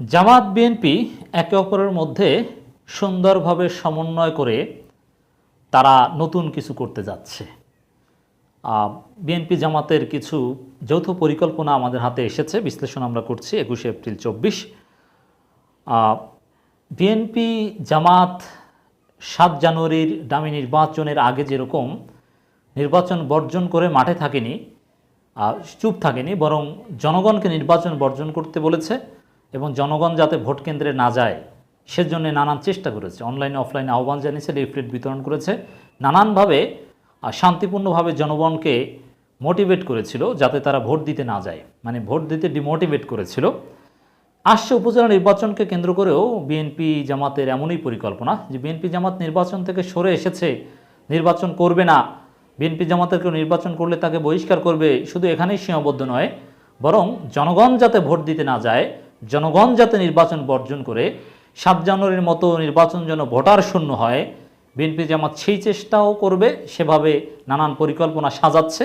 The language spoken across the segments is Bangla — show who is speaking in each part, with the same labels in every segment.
Speaker 1: জামাত বিএনপি একে অপরের মধ্যে সুন্দরভাবে সমন্বয় করে তারা নতুন কিছু করতে যাচ্ছে। বিএনপি জামাতের কিছু যৌথ পরিকল্পনা আমাদের হাতে এসেছে, বিশ্লেষণ আমরা করছি একুশে এপ্রিল চব্বিশ। বিএনপি জামাত সাত জানুয়ারির দামি নির্বাচনের আগে যেরকম নির্বাচন বর্জন করে মাঠে থাকেনি চুপ থাকেনি, বরং জনগণকে নির্বাচন বর্জন করতে বলেছে। এবং জনগণ যাতে ভোট কেন্দ্রে না যায়, সেজন্য নানান চেষ্টা করেছে। অনলাইনে, অফলাইনে আহ্বান জানিয়েছে লিফলেট বিতরণ করেছে। নানানভাবে শান্তিপূর্ণভাবে জনগণকে মোটিভেট করেছিল যাতে তারা ভোট দিতে না যায়। মানে ভোট দিতে ডিমোটিভেট করেছিল। আসছে উপজেলা নির্বাচনকে কেন্দ্র করেও বিএনপি জামাতের এমনই পরিকল্পনা যে বিএনপি জামাত নির্বাচন থেকে সরে এসেছে, নির্বাচন করবে না। বিএনপি জামাতের কেউ নির্বাচন করলে তাকে বহিষ্কার করবে, শুধু এখানেই সীমাবদ্ধ নয়, বরং জনগণ যাতে ভোট দিতে না যায় জনগণ যাতে নির্বাচন বর্জন করে, সাত জানুয়ারির মতো নির্বাচন যেন ভোটার শূন্য হয়, বিএনপি জামাত সেই চেষ্টাও করবে, সেভাবে নানান পরিকল্পনা সাজাচ্ছে।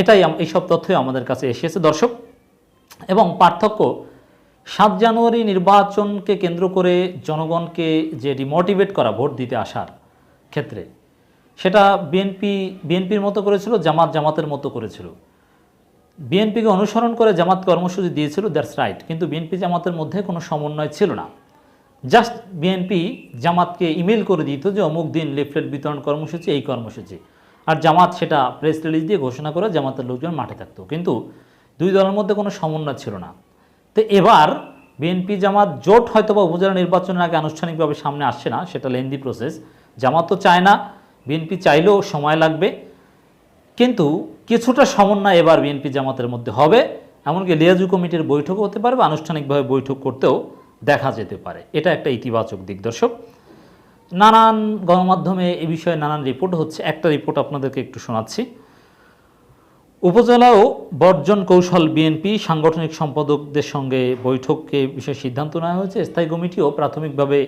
Speaker 1: এটাই এইসব তথ্যই আমাদের কাছে এসেছে, দর্শক। এবং পার্থক্য, সাত জানুয়ারি নির্বাচনকে কেন্দ্র করে জনগণকে যে ডিমোটিভেট করা, ভোট দিতে আসার ক্ষেত্রে, সেটা বিএনপি, বিএনপির মতো করেছিল, জামাত জামাতের মতো করেছিল। বিএনপিকে অনুসরণ করে জামাত কর্মসূচি দিয়েছিল, দ্যাটস রাইট, কিন্তু বিএনপি জামাতের মধ্যে কোনো সমন্বয় ছিল না। জাস্ট বিএনপি জামাতকে ইমেল করে দিত যে, অমুক দিন লিফলেট বিতরণ কর্মসূচি, এই কর্মসূচি। আর জামাত সেটা প্রেস রিলিজ দিয়ে ঘোষণা করে জামাতের লোকজন মাঠে থাকতো। কিন্তু দুই দলের মধ্যে কোনো সমন্বয় ছিল না। তো এবার বিএনপি জামাত জোট হয়তো বা উপজেলা নির্বাচনের আগে আনুষ্ঠানিকভাবে সামনে আসছে না, সেটা লেন্দি প্রসেস জামাত তো চায় না, বিএনপি চাইলেও সময় লাগবে। কিন্তু কিছুটা সমন্বয় এবার বিএনপি জামাতের মধ্যে হবে, এমনকি লিয়াজু কমিটির বৈঠকও হতে পারে বা আনুষ্ঠানিকভাবে বৈঠক করতেও দেখা যেতে পারে। এটা একটা ইতিবাচক দিক, দর্শক। নানান গণমাধ্যমে এ বিষয়ে নানান রিপোর্ট হচ্ছে, একটা রিপোর্ট আপনাদেরকে একটু শোনাচ্ছি। উপজেলাও বর্জন কৌশল বিএনপি সাংগঠনিক সম্পাদকদের সঙ্গে বৈঠকে এ বিষয়ে সিদ্ধান্ত নেওয়া হয়েছে। স্থায়ী কমিটিও প্রাথমিকভাবে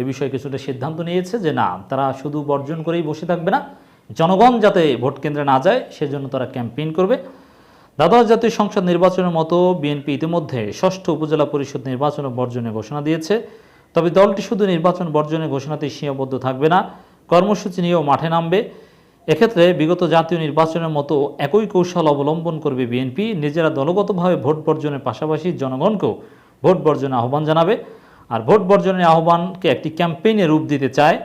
Speaker 1: এ বিষয়ে কিছুটা সিদ্ধান্ত নিয়েছে যে না, তারা শুধু বর্জন করেই বসে থাকবে না জনগণ যাতে ভোট কেন্দ্রে না যায়, সেজন্য তারা ক্যাম্পেইন করবে। দ্বাদশ জাতীয় সংসদ নির্বাচনের মতো বিএনপি ইতিমধ্যে ষষ্ঠ উপজেলা পরিষদ নির্বাচন বর্জনের ঘোষণা দিয়েছে। তবে দলটি শুধু নির্বাচন বর্জনের ঘোষণাতেই সীমাবদ্ধ থাকবে না, কর্মসূচি নিয়েও মাঠে নামবে। এক্ষেত্রে বিগত জাতীয় নির্বাচনের মতো একই কৌশল অবলম্বন করবে বিএনপি। নিজেরা দলগতভাবে ভোট বর্জনের পাশাপাশি জনগণকেও ভোট বর্জনের আহ্বান জানাবে। আর ভোট বর্জনের আহ্বানকে একটি ক্যাম্পেইনে রূপ দিতে চায়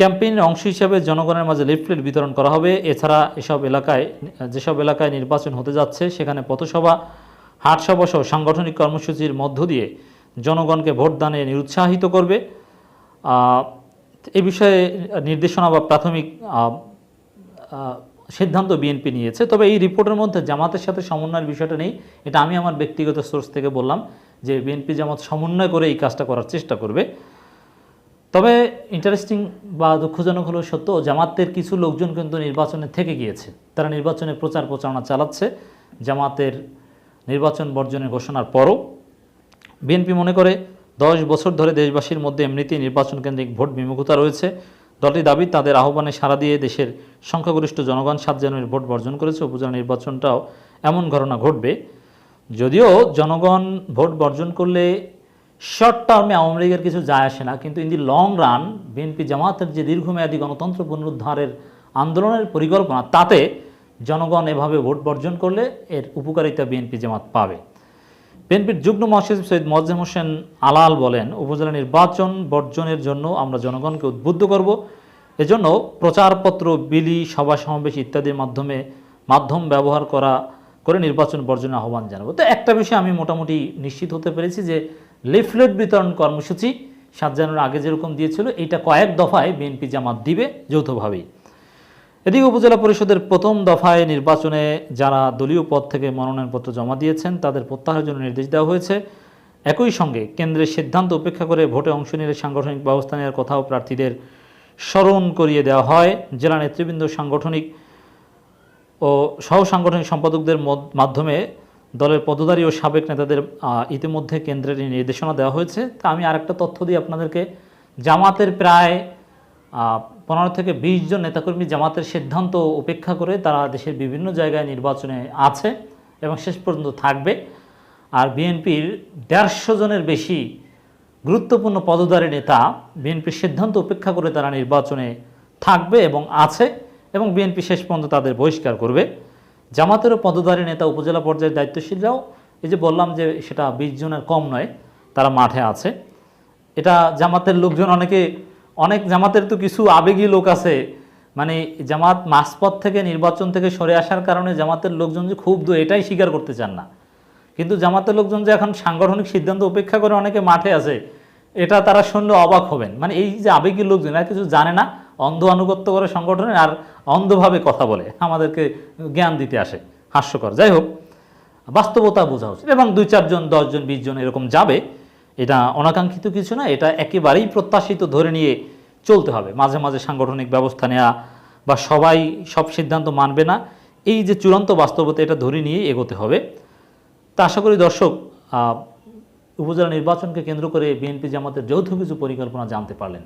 Speaker 1: ক্যাম্পেইনের অংশ হিসেবে জনগণের মাঝে লিফলেট বিতরণ করা হবে। এছাড়া এসব এলাকায়, যেসব এলাকায় নির্বাচন হতে যাচ্ছে, সেখানে পথসভা হাটসভা সহ সাংগঠনিক কর্মসূচির মধ্য দিয়ে জনগণকে ভোটদানে নিরুৎসাহিত করবে। এ বিষয়ে নির্দেশনা বা প্রাথমিক সিদ্ধান্ত বিএনপি নিয়েছে। তবে এই রিপোর্টের মধ্যে জামাতের সাথে সমন্বয়ের বিষয়টা নেই। এটা আমি আমার ব্যক্তিগত সোর্স থেকে বললাম যে বিএনপি জামাত সমন্বয় করে এই কাজটা করার চেষ্টা করবে। তবে ইন্টারেস্টিং বা দুঃখজনক হলো সত্য, জামাতের কিছু লোকজন কিন্তু নির্বাচনে থেকে গিয়েছে। তারা নির্বাচনে প্রচার প্রচারণা চালাচ্ছে জামাতের নির্বাচন বর্জনের ঘোষণার পরও। বিএনপি মনে করে, দশ বছর ধরে দেশবাসীর মধ্যে এমনিতেই নির্বাচন কেন্দ্রিক ভোট বিমুখতা রয়েছে। দলটির দাবি, তাদের আহ্বানে সাড়া দিয়ে দেশের সংখ্যাগরিষ্ঠ জনগণ সাত জানুয়ারির ভোট বর্জন করেছে। উপজেলা নির্বাচনটাও এমন ঘটনা ঘটবে। যদিও জনগণ ভোট বর্জন করলে শর্ট টার্মে আওয়ামী লীগের কিছু যায় আসে না, কিন্তু in the long run BNP জামাতের যে দীর্ঘমেয়াদী গণতন্ত্র পুনরুদ্ধারের আন্দোলনের পরিকল্পনা, তাতে জনগণ এভাবে ভোট বর্জন করলে এর উপকারিতা বিএনপি জামাত পাবে। বিএনপির যুগ্ম মহাসচিব সৈয়দ মোয়াজ্জেম হোসেন আলাল বলেন, উপজেলা নির্বাচন বর্জনের জন্য আমরা জনগণকে উদ্বুদ্ধ করব। এজন্য প্রচারপত্র, বিলি, সভা সমাবেশ ইত্যাদির মাধ্যমে মাধ্যম ব্যবহার করা, করে নির্বাচন বর্জনের আহ্বান জানাব। তো একটা বিষয় আমি মোটামুটি নিশ্চিত হতে পেরেছি যে লিফলেট বিতরণ কর্মসূচি সাত জানুয়ারি আগে যেরকম দিয়েছিল, এটা কয়েক দফায় বিএনপি জামাত দিবে যৌথভাবেই। এদিকে উপজেলা পরিষদের প্রথম দফায় নির্বাচনে যারা দলীয় পদ থেকে মনোনয়নপত্র জমা দিয়েছেন, তাদের প্রত্যাহারের জন্য নির্দেশ দেওয়া হয়েছে। একই সঙ্গে কেন্দ্রের সিদ্ধান্ত উপেক্ষা করে ভোটে অংশ নিলে সাংগঠনিক ব্যবস্থা নেওয়ার কথাও প্রার্থীদের স্মরণ করিয়ে দেওয়া হয়। জেলা নেতৃবৃন্দ সাংগঠনিক ও সহ সাংগঠনিক সম্পাদকদের মাধ্যমে দলের পদধারী ও সাবেক নেতাদের ইতিমধ্যে কেন্দ্রের নির্দেশনা দেওয়া হয়েছে। তা আমি আরেকটা তথ্য দিই আপনাদেরকে, জামাতের প্রায় পনেরো থেকে বিশ জন নেতাকর্মী জামাতের সিদ্ধান্ত উপেক্ষা করে তারা দেশের বিভিন্ন জায়গায় নির্বাচনে আছে এবং শেষ পর্যন্ত থাকবে। আর বিএনপির দেড়শো জনের বেশি গুরুত্বপূর্ণ পদধারী নেতা বিএনপির সিদ্ধান্ত উপেক্ষা করে তারা নির্বাচনে থাকবে এবং আছে এবং বিএনপি শেষ পর্যন্ত তাদের বহিষ্কার করবে। জামাতেরও পদধারী নেতা উপজেলা পর্যায়ের দায়িত্বশীলরাও, এই যে বললাম যে সেটা বিশ জনের কম নয়, তারা মাঠে আছে। এটা জামাতের লোকজন অনেকে, অনেক জামাতের তো কিছু আবেগী লোক আছে। মানে জামাত মাঝপথ থেকে নির্বাচন থেকে সরে আসার কারণে জামাতের লোকজন যে ক্ষুব্ধ এটাই স্বীকার করতে চান না। কিন্তু জামাতের লোকজন যে এখন সাংগঠনিক সিদ্ধান্ত উপেক্ষা করে অনেকে মাঠে আছে, এটা তারা শুনলে অবাক হবেন। মানে এই যে আবেগী লোকজন, এরা কিছু জানে না। অন্ধ আনুগত্য করে সংগঠনের আর অন্ধভাবে কথা বলে, আমাদেরকে জ্ঞান দিতে আসে, হাস্যকর। যাই হোক, বাস্তবতা বোঝা উচিত। এবং দুই চারজন দশজন বিশ জন এরকম যাবে, এটা অনাকাঙ্ক্ষিত কিছু না, এটা একেবারেই প্রত্যাশিত ধরে নিয়ে চলতে হবে। মাঝে মাঝে সাংগঠনিক ব্যবস্থা নেওয়া বা সবাই সব সিদ্ধান্ত মানবে না, এই যে চূড়ান্ত বাস্তবতা, এটা ধরে নিয়ে এগোতে হবে। তা আশা করি দর্শক উপজেলা নির্বাচনকে কেন্দ্র করে বিএনপি জামাতের যৌথ কিছু পরিকল্পনা জানতে পারলেন।